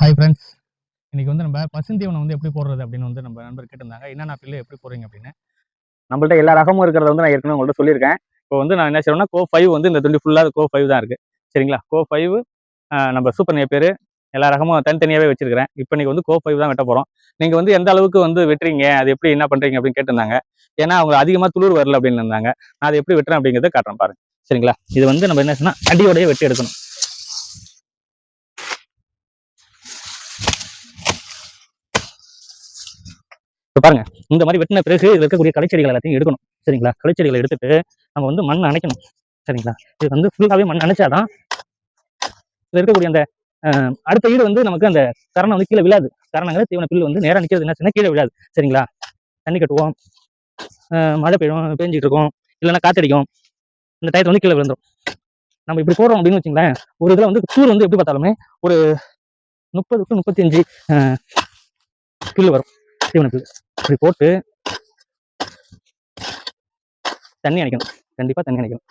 Hi friends இன்னைக்கு வந்து நம்ம பசுந்தீவனம் வந்து எப்படி போடுறது அப்படின்னு வந்து நம்ம நண்பர் கேட்டிருந்தாங்க. என்னென்ன பில்லு எப்படி போடுறீங்க அப்படின்னு? நம்மள்ட்ட எல்லா ரகமும் இருக்கிறத வந்து நான் ஏற்கனவே உங்கள்ட்ட சொல்லியிருக்கேன். இப்போ வந்து நான் என்ன செய்யணும்னா கோ ஃபைவ் வந்து இந்த துண்டி ஃபுல்லாக கோ ஃபைவ் தான் இருக்குது சரிங்களா? கோ ஃபைவ் நம்ம சூப்பர் பேர். எல்லா ரகமும் தனித்தனியாகவே வச்சிருக்கிறேன். இப்போ நீங்கள் வந்து கோ ஃபைவ் தான் வெட்ட போகிறோம் நீங்கள் வந்து எந்த அளவுக்கு வந்து வெட்டுறீங்க? அது எப்படி என்ன பண்ணுறீங்க அப்படின்னு கேட்டிருந்தாங்க. ஏன்னா அவங்க அதிகமாக துளிர் வரல அப்படின்னு இருந்தாங்க. நான் அதை எப்படி வெட்டுறேன் அப்படிங்கிறத காட்டுறேன் பாருங்க. சரிங்களா? இது வந்து நம்ம என்ன சொன்னால் அடியோடய வெட்டி எடுக்கணும். இப்போ பாருங்க இந்த மாதிரி வெட்டின பிறகு இதில் இருக்கக்கூடிய கலைச்செடிகள் எல்லாத்தையும் எடுக்கணும். சரிங்களா? கலைச்செடிகளை எடுத்துட்டு நம்ம வந்து மண் அணைக்கணும். சரிங்களா? இது வந்து ஃபுல்லாகவே மண் அணைச்சாதான் இதுல இருக்கக்கூடிய அந்த அடுத்த ஈடு வந்து நமக்கு அந்த கரணம் வந்து கீழே விழாது. கரணங்கிற தீவன பில்லு வந்து நேரா நிற்கிறது என்ன கீழே விழாது. சரிங்களா? தண்ணி கட்டுவோம். மழை பெய்யும் பேஞ்சிட்டு இருக்கும் இல்லைன்னா காத்தடிக்கும். இந்த டயத்தை வந்து கீழே விழுந்துடும் நம்ம இப்படி போடுறோம் அப்படின்னு வச்சுங்களேன் ஒரு இதில் வந்து தூர் வந்து எப்படி பார்த்தாலுமே ஒரு முப்பது டு முப்பத்தி அஞ்சு பில்லு வரும் தீவன பில்லு. இப்படி போட்டு தண்ணி அணைக்கணும். கண்டிப்பாக தண்ணி அணைக்கணும்.